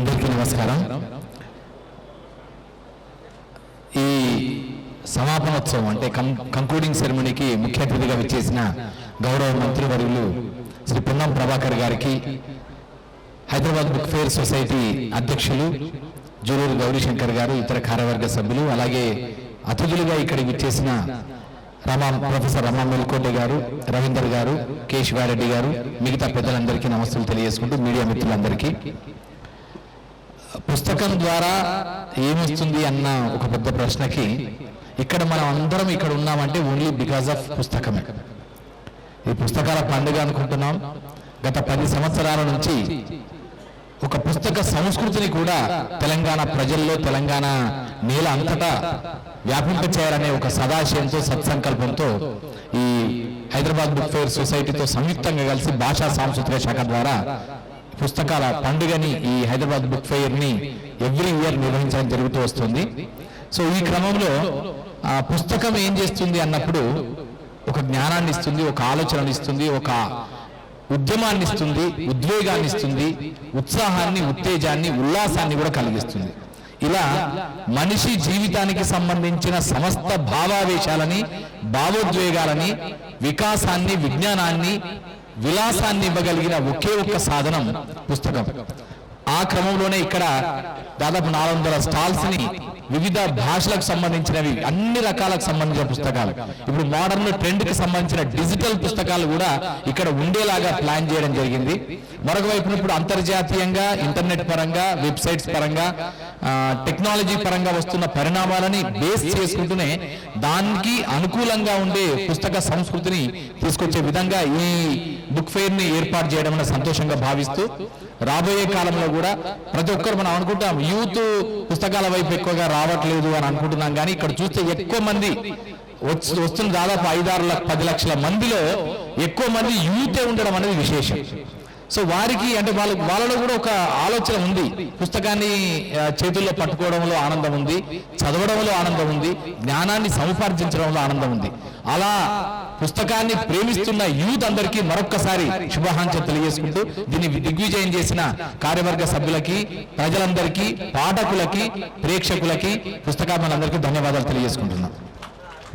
అందరికీ నమస్కారం. ఈ సమాపనోత్సవం అంటే కంక్లూడింగ్ సెరమనీకి ముఖ్య అతిథిగా విచ్చేసిన గౌరవ మంత్రివర్యులు శ్రీ పొన్నం ప్రభాకర్ గారికి హైదరాబాద్ బుక్ ఫేర్ సొసైటీ అధ్యక్షులు జూలూరు గౌరీశంకర్ గారు ఇతర కార్యవర్గ సభ్యులు అలాగే అతిథులుగా ఇక్కడికి విచ్చేసిన రమా ప్రొఫెసర్ రమా మెల్కోటే గారు రవీందర్ గారు కేశవారెడ్డి గారు మిగతా పెద్దలందరికీ నమస్తులు తెలియజేసుకుంటూ మీడియా మిత్రులందరికీ పుస్తకం ద్వారా ఏమిస్తుంది అన్న ఒక పెద్ద ప్రశ్నకి ఇక్కడ మనం అందరం ఇక్కడ ఉన్నామంటే ఓన్లీ బికాస్ ఆఫ్ పుస్తకమే. ఈ పుస్తకాల పండుగ అనుకుంటున్నాం. గత పది సంవత్సరాల నుంచి ఒక పుస్తక సంస్కృతిని కూడా తెలంగాణ ప్రజల్లో తెలంగాణ నేల అంతటా వ్యాపింప చేయాలనే ఒక సదాశయంతో సత్సంకల్పంతో ఈ హైదరాబాద్ బుక్ ఫేర్ సొసైటీతో సంయుక్తంగా కలిసి భాషా సాంస్కృతిక శాఖ ద్వారా పుస్తకాల పండుగని ఈ హైదరాబాద్ బుక్ ఫెయిర్ని ఎవ్రీ ఇయర్ నిర్వహించడం జరుగుతూ వస్తుంది. సో ఈ క్రమంలో ఆ పుస్తకం ఏం చేస్తుంది అన్నప్పుడు ఒక జ్ఞానాన్ని ఇస్తుంది ఒక ఆలోచనని ఇస్తుంది ఒక ఉద్యమాన్ని ఇస్తుంది ఉద్వేగాన్ని ఇస్తుంది ఉత్సాహాన్ని ఉత్తేజాన్ని ఉల్లాసాన్ని కూడా కలిగిస్తుంది. ఇలా మనిషి జీవితానికి సంబంధించిన సమస్త భావావేశాలని భావోద్వేగాలని వికాసాన్ని విజ్ఞానాన్ని విలాసాన్ని ఇవ్వగలిగిన ఒకే ఒక్క సాధనం పుస్తకం. ఆ క్రమంలోనే ఇక్కడ దాదాపు నాలుగు వందల స్టాల్స్ని వివిధ భాషలకు సంబంధించినవి అన్ని రకాలకు సంబంధించిన పుస్తకాలు. ఇప్పుడు మోడర్న్ ట్రెండ్కి సంబంధించిన డిజిటల్ పుస్తకాలు కూడా ఇక్కడ ఉండేలాగా ప్లాన్ చేయడం జరిగింది. మరొక వైపున ఇప్పుడు అంతర్జాతీయంగా ఇంటర్నెట్ పరంగా వెబ్సైట్స్ పరంగా టెక్నాలజీ పరంగా వస్తున్న పరిణామాలని బేస్ చేసుకుంటూనే దానికి అనుకూలంగా ఉండే పుస్తక సంస్కృతిని తీసుకొచ్చే విధంగా ఈ బుక్ ఫెయిర్ని ఏర్పాటు చేయడం సంతోషంగా భావిస్తూ రాబోయే కాలంలో కూడా ప్రతి ఒక్కరు మనం అనుకుంటాం యూత్ పుస్తకాల వైపు ఎక్కువగా రావట్లేదు అని అనుకుంటున్నాం. కానీ ఇక్కడ చూస్తే ఎక్కువ మంది వస్తున్న దాదాపు ఐదారు లక్ష పది లక్షల మందిలో ఎక్కువ మంది యూతే ఉండడం అనేది విశేషం. సో వారికి అంటే వాళ్ళ వాళ్ళలో కూడా ఒక ఆలోచన ఉంది. పుస్తకాన్ని చేతుల్లో పట్టుకోవడంలో ఆనందం ఉంది. చదవడంలో ఆనందం ఉంది. జ్ఞానాన్ని సముపార్జించడంలో ఆనందం ఉంది. అలా పుస్తకాన్ని ప్రేమిస్తున్న యూత్ అందరికీ మరొక్కసారి శుభాకాంక్షలు తెలియజేసుకుంటూ దీన్ని దిగ్విజయం చేసిన కార్యవర్గ సభ్యులకి ప్రజలందరికీ పాఠకులకి ప్రేక్షకులకి పుస్తకాలందరికీ ధన్యవాదాలు తెలియజేసుకుంటున్నాం.